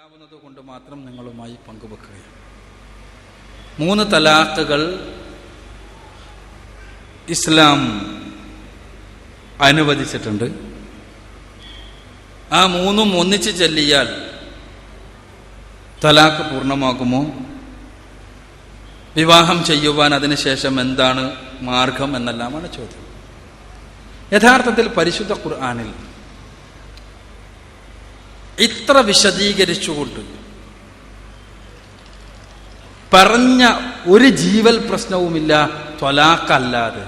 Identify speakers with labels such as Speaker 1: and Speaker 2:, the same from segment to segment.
Speaker 1: അറിയാവുന്നത് കൊണ്ട് മാത്രം നിങ്ങളുമായി പങ്കുവെക്കുകയാണ്. മൂന്ന് തലാഖുകൾ ഇസ്ലാം അനുവദിച്ചിട്ടുണ്ട്. ആ മൂന്നും ഒന്നിച്ച് ചെല്ലിയാൽ തലാഖ് പൂർണമാകുമോ? വിവാഹം ചെയ്യുവാൻ അതിനുശേഷം എന്താണ് മാർഗം എന്നെല്ലാമാണ് ചോദ്യം. യഥാർത്ഥത്തിൽ പരിശുദ്ധ ഖുർആാനിൽ ഇത്ര വിശദീകരിച്ചുകൊണ്ട് പറഞ്ഞ ഒരു ജീവൽ പ്രശ്നവുമില്ല ത്വലാഖല്ലാതെ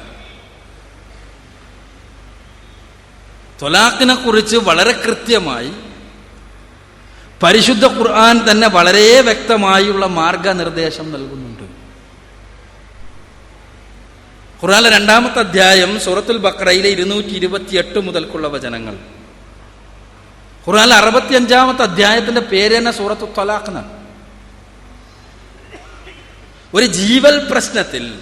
Speaker 1: ത്വലാഖിനെ കുറിച്ച് വളരെ കൃത്യമായി പരിശുദ്ധ ഖുർആൻ തന്നെ വളരെ വ്യക്തമായുള്ള മാർഗനിർദ്ദേശം നൽകുന്നുണ്ട്. ഖുർആനിലെ രണ്ടാമത്തെ അധ്യായം സൂറത്തുൽ ബക്രയിലെ ഇരുന്നൂറ്റി ഇരുപത്തിയെട്ട് മുതൽക്കുള്ള വചനങ്ങൾ. ഖുർആനിലെ അറുപത്തിയഞ്ചാമത്തെ അധ്യായത്തിന്റെ പേര് തന്നെ സൂറത്ത് എന്നാണ്. ഒരു ജീവൽ പ്രശ്നത്തിൽ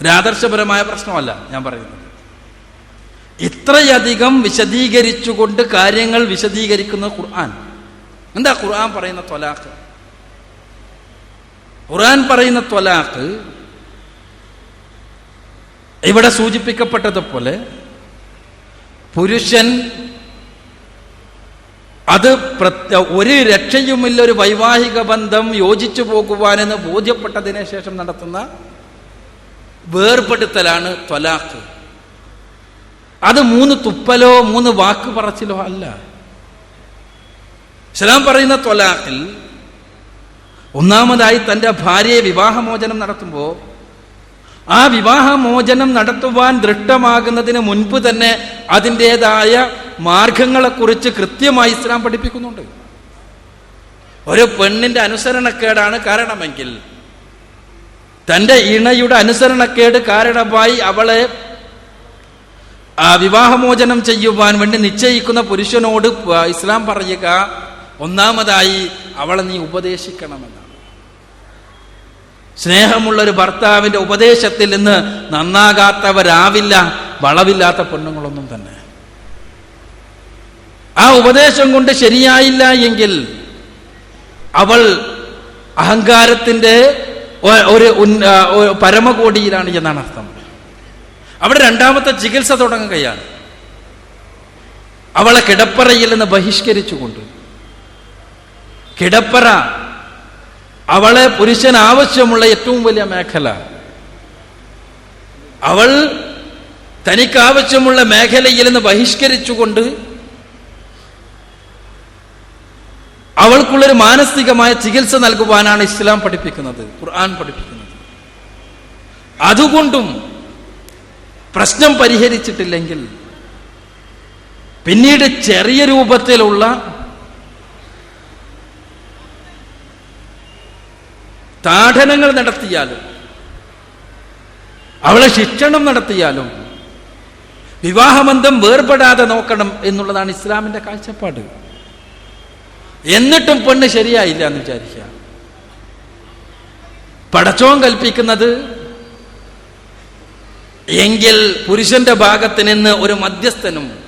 Speaker 1: ഒരു ആദർശപരമായ പ്രശ്നമല്ല ഞാൻ പറയുന്നത്. ഇത്രയധികം വിശദീകരിച്ചുകൊണ്ട് കാര്യങ്ങൾ വിശദീകരിക്കുന്ന ഖുർആൻ. എന്താ ഖുർആൻ പറയുന്ന ത്വലാഖ്? ഖുർആൻ പറയുന്ന ത്വലാഖ് ഇവിടെ സൂചിപ്പിക്കപ്പെട്ടതുപോലെ പുരുഷൻ അത് ഒരു രക്ഷയുമില്ല ഒരു വൈവാഹിക ബന്ധം യോജിച്ചു പോകുവാനെന്ന് ബോധ്യപ്പെട്ടതിന് ശേഷം നടത്തുന്ന വേർപെടുത്തലാണ് ത്വലാഖ്. അത് മൂന്ന് തുപ്പലോ മൂന്ന് വാക്ക് പറച്ചിലോ അല്ല. ഇസ്ലാം പറയുന്ന ത്വലാഖിൽ ഒന്നാമതായി തന്റെ ഭാര്യയെ വിവാഹമോചനം നടത്തുമ്പോൾ ആ വിവാഹമോചനം നടത്തുവാൻ ദൃഷ്ടമാകുന്നതിന് മുൻപ് തന്നെ അതിന്റെതായ മാർഗങ്ങളെക്കുറിച്ച് കൃത്യമായി ഇസ്ലാം പഠിപ്പിക്കുന്നുണ്ട്. ഒരു പെണ്ണിന്റെ അനുസരണക്കേടാണ് കാരണമെങ്കിൽ തന്റെ ഇണയുടെ അനുസരണക്കേട് കാരണമായി അവളെ ആ വിവാഹമോചനം ചെയ്യുവാൻ വേണ്ടി നിശ്ചയിക്കുന്ന പുരുഷനോട് ഇസ്ലാം പറയുക ഒന്നാമതായി അവളെ നീ ഉപദേശിക്കണമെന്നാണ്. സ്നേഹമുള്ള ഒരു ഭർത്താവിന്റെ ഉപദേശത്തിൽ നിന്ന് നന്നാകാത്തവരാവില്ല വളവില്ലാത്ത പെണ്ണുങ്ങളൊന്നും തന്നെ. ആ ഉപദേശം കൊണ്ട് ശരിയായില്ല എങ്കിൽ അവൾ അഹങ്കാരത്തിന്റെ ഒരു പരമകോടിയിലാണ് എന്നാണ് അർത്ഥം. അവിടെ രണ്ടാമത്തെ ചികിത്സ തുടങ്ങുകയാണ്. അവളെ കിടപ്പറയിൽ നിന്ന് ബഹിഷ്കരിച്ചുകൊണ്ട്. കിടപ്പറ അവളെ പുരുഷൻ ആവശ്യമുള്ള ഏറ്റവും വലിയ മേഖല. അവൾ തനിക്കാവശ്യമുള്ള മേഖലയിൽ നിന്ന് ബഹിഷ്കരിച്ചുകൊണ്ട് അവൾക്കുള്ളൊരു മാനസികമായ ചികിത്സ നൽകുവാനാണ് ഇസ്ലാം പഠിപ്പിക്കുന്നത് ഖുർആൻ പഠിപ്പിക്കുന്നത്. അതുകൊണ്ടും പ്രശ്നം പരിഹരിച്ചിട്ടില്ലെങ്കിൽ പിന്നീട് ചെറിയ രൂപത്തിലുള്ള താഠനങ്ങൾ നടത്തിയാലും അവളെ ശിക്ഷണം നടത്തിയാലും വിവാഹബന്ധം വേർപെടാതെ നോക്കണം എന്നുള്ളതാണ് ഇസ്ലാമിന്റെ കാഴ്ചപ്പാട്. എന്നിട്ടും പെണ്ണ് ശരിയായില്ല എന്ന് വിചാരിക്കുക. പടച്ചോൻ കൽപ്പിക്കുന്നത് എങ്കിൽ പുരുഷന്റെ ഭാഗത്ത് നിന്ന് ഒരു മധ്യസ്ഥനും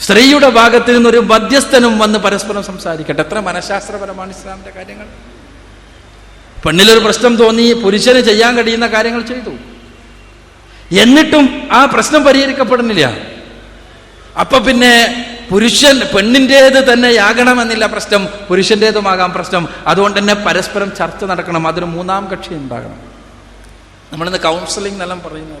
Speaker 1: സ്ത്രീയുടെ ഭാഗത്ത് നിന്ന് ഒരു മധ്യസ്ഥനും വന്ന് പരസ്പരം സംസാരിക്കട്ടെ. എത്ര മനഃശാസ്ത്രപരമാണ് ഇസ്ലാമിന്റെ കാര്യങ്ങൾ. പെണ്ണിലൊരു പ്രശ്നം തോന്നി പുരുഷന് ചെയ്യാൻ കഴിയുന്ന കാര്യങ്ങൾ ചെയ്തു. എന്നിട്ടും ആ പ്രശ്നം പരിഹരിക്കപ്പെടുന്നില്ല. അപ്പൊ പിന്നെ പുരുഷൻ പെണ്ണിന്റേത് തന്നെ ആകണമെന്നില്ല പ്രശ്നം പുരുഷന്റേതുമാകാം പ്രശ്നം. അതുകൊണ്ട് തന്നെ പരസ്പരം ചർച്ച നടക്കണം. അതൊരു മൂന്നാം കക്ഷി ഉണ്ടാകണം. നമ്മളിന്ന് കൗൺസിലിംഗ് എന്നെല്ലാം പറയുന്ന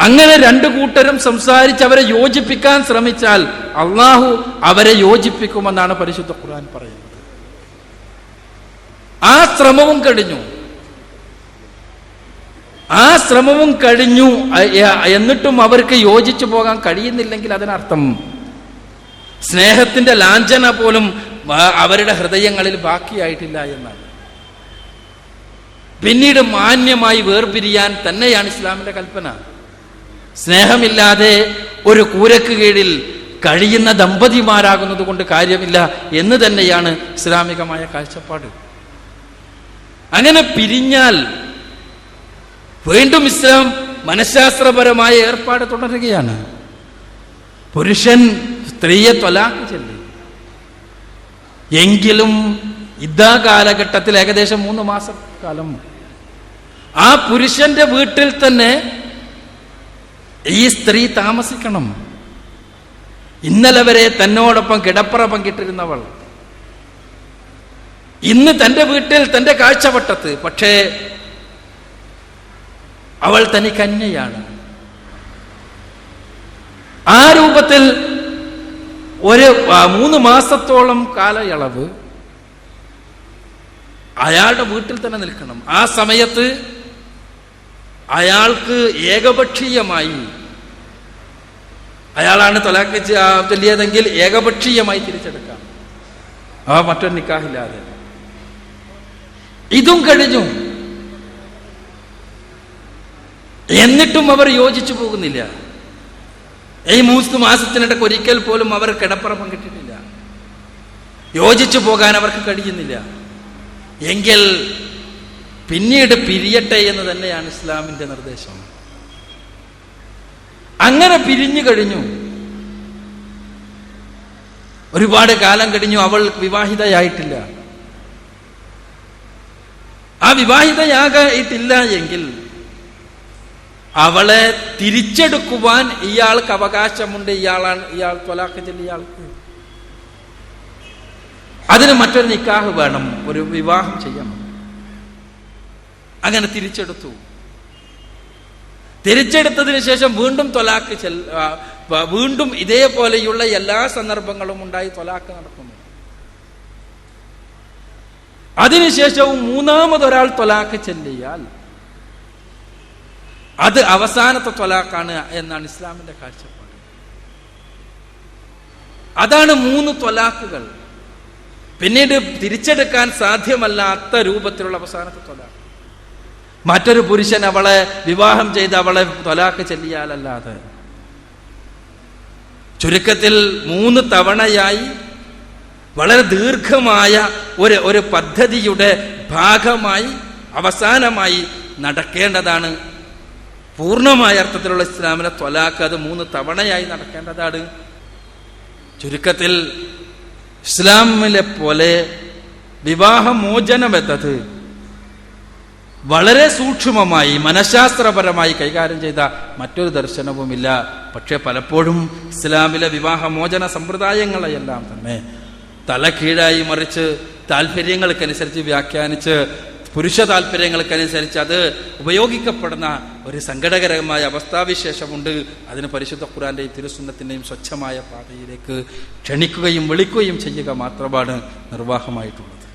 Speaker 1: അങ്ങനെ രണ്ടു കൂട്ടരും സംസാരിച്ച് അവരെ യോജിപ്പിക്കാൻ ശ്രമിച്ചാൽ അള്ളാഹു അവരെ യോജിപ്പിക്കുമെന്നാണ് പരിശുദ്ധ ഖുർആൻ പറയുന്നത്. ആ ശ്രമവും കഴിഞ്ഞു. ആ ശ്രമവും കഴിഞ്ഞു. എന്നിട്ടും അവർക്ക് യോജിച്ചു പോകാൻ കഴിയുന്നില്ലെങ്കിൽ അതിനർത്ഥം സ്നേഹത്തിന്റെ ലാഞ്ചന പോലും അവരുടെ ഹൃദയങ്ങളിൽ ബാക്കിയായിട്ടില്ല എന്നാണ്. പിന്നീട് മാന്യമായി വേർപിരിയാൻ തന്നെയാണ് ഇസ്ലാമിന്റെ കൽപ്പന. സ്നേഹമില്ലാതെ ഒരു കൂരക്ക് കീഴിൽ കഴിയുന്ന ദമ്പതിമാരാകുന്നത് കൊണ്ട് കാര്യമില്ല എന്ന് തന്നെയാണ് ഇസ്ലാമികമായ കാഴ്ചപ്പാട്. അങ്ങനെ പിരിഞ്ഞാൽ വീണ്ടും ഇസ്ലാം മനഃശാസ്ത്രപരമായ ഏർപ്പാട് തുടരുകയാണ്. പുരുഷൻ സ്ത്രീയെ തൊലാക്ക് ചെല്ലി. എങ്കിലും ഇതാ കാലഘട്ടത്തിൽ ഏകദേശം മൂന്ന് മാസം കാലം ആ പുരുഷന്റെ വീട്ടിൽ തന്നെ ഈ സ്ത്രീ താമസിക്കണം. ഇന്നലെ വരെ തന്നോടൊപ്പം കിടപ്പറ പങ്കിട്ടിരുന്നവൾ. ഇന്ന് തന്റെ വീട്ടിൽ തന്റെ കാഴ്ചവട്ടത്ത്. പക്ഷേ അവൾ തനി കന്യയാണ്. ആ രൂപത്തിൽ ഒരു മൂന്ന് മാസത്തോളം കാലയളവ് അയാളുടെ വീട്ടിൽ തന്നെ നിൽക്കണം. ആ സമയത്ത് അയാൾക്ക് ഏകപക്ഷീയമായി അയാളാണ് തൊലാക്ക് ചൊല്ലിയതെങ്കിൽ ഏകപക്ഷീയമായി തിരിച്ചെടുക്കാം. ആ മറ്റൊരു നിക്കാഹില്ലാതെ. ഇതും കഴിഞ്ഞു എന്നിട്ടും അവർ യോജിച്ചു പോകുന്നില്ല. ഈ മൂന്ന് മാസത്തിനിടയ്ക്ക് ഒരിക്കൽ പോലും അവർ കിടപ്പറ പങ്കിട്ടിട്ടില്ല യോജിച്ചു പോകാൻ അവർക്ക് കഴിയുന്നില്ല. എങ്കിൽ പിന്നീട് പിരിയട്ടെ എന്ന് തന്നെയാണ് ഇസ്ലാമിന്റെ നിർദ്ദേശം. അങ്ങനെ പിരിഞ്ഞു കഴിഞ്ഞു. ഒരുപാട് കാലം കഴിഞ്ഞു അവൾ വിവാഹിതയായിട്ടില്ല. ആ വിവാഹിതയാകായിട്ടില്ല എങ്കിൽ അവളെ തിരിച്ചെടുക്കുവാൻ ഇയാൾക്ക് അവകാശമുണ്ട്. ഇയാളാണ് ഇയാൾ തൊലാക്ക് ചെല്ലി ഇയാൾക്ക്. അതിന് മറ്റൊരു നിക്കാഹ് വേണം ഒരു വിവാഹം ചെയ്യണം. അങ്ങനെ തിരിച്ചെടുത്തു. തിരിച്ചെടുത്തതിന് ശേഷം വീണ്ടും തൊലാക്ക് ചെൽ വീണ്ടും ഇതേപോലെയുള്ള എല്ലാ സന്ദർഭങ്ങളും ഉണ്ടായി തൊലാക്ക് നടക്കുന്നു. അതിനുശേഷവും മൂന്നാമതൊരാൾ തൊലാക്ക് ചെല്ലിയാൽ അത് അവസാനത്തെ തൊലാക്കാണ് എന്നാണ് ഇസ്ലാമിന്റെ കാഴ്ചപ്പാട്. അതാണ് മൂന്ന് തൊലാക്കുകൾ പിന്നീട് തിരിച്ചെടുക്കാൻ സാധ്യമല്ലാത്ത രൂപത്തിലുള്ള അവസാനത്തെ തൊലാക്ക് മറ്റൊരു പുരുഷൻ അവളെ വിവാഹം ചെയ്ത് അവളെ തൊലാക്ക് ചെല്ലിയാലല്ലാതെ. ചുരുക്കത്തിൽ മൂന്ന് തവണയായി വളരെ ദീർഘമായ ഒരു ഒരു പദ്ധതിയുടെ ഭാഗമായി അവസാനമായി നടക്കേണ്ടതാണ് പൂർണമായ അർത്ഥത്തിലുള്ള ഇസ്ലാമിനെ ത്വലാക്ക് അത് മൂന്ന് തവണയായി നടക്കേണ്ടതാണ്. ചുരുക്കത്തിൽ ഇസ്ലാമിലെ പോലെ വിവാഹമോചനം വളരെ സൂക്ഷ്മമായി മനഃശാസ്ത്രപരമായി കൈകാര്യം ചെയ്ത മറ്റൊരു ദർശനവുമില്ല. പക്ഷേ പലപ്പോഴും ഇസ്ലാമിലെ വിവാഹമോചന സമ്പ്രദായങ്ങളെയെല്ലാം തന്നെ തല കീഴായി മറിച്ച് താല്പര്യങ്ങൾക്കനുസരിച്ച് വ്യാഖ്യാനിച്ച് പുരുഷ താല്പര്യങ്ങൾക്കനുസരിച്ച് അത് ഉപയോഗിക്കപ്പെടുന്ന ഒരു സങ്കടകരമായ അവസ്ഥാവിശേഷമുണ്ട്. അതിന് പരിശുദ്ധ ഖുറാന്റെയും തിരുസുന്നത്തിന്റെയും സ്വച്ഛമായ പാതയിലേക്ക് ക്ഷണിക്കുകയും വിളിക്കുകയും ചെയ്യുക മാത്രമാണ് നിർവാഹമായിട്ടുള്ളത്.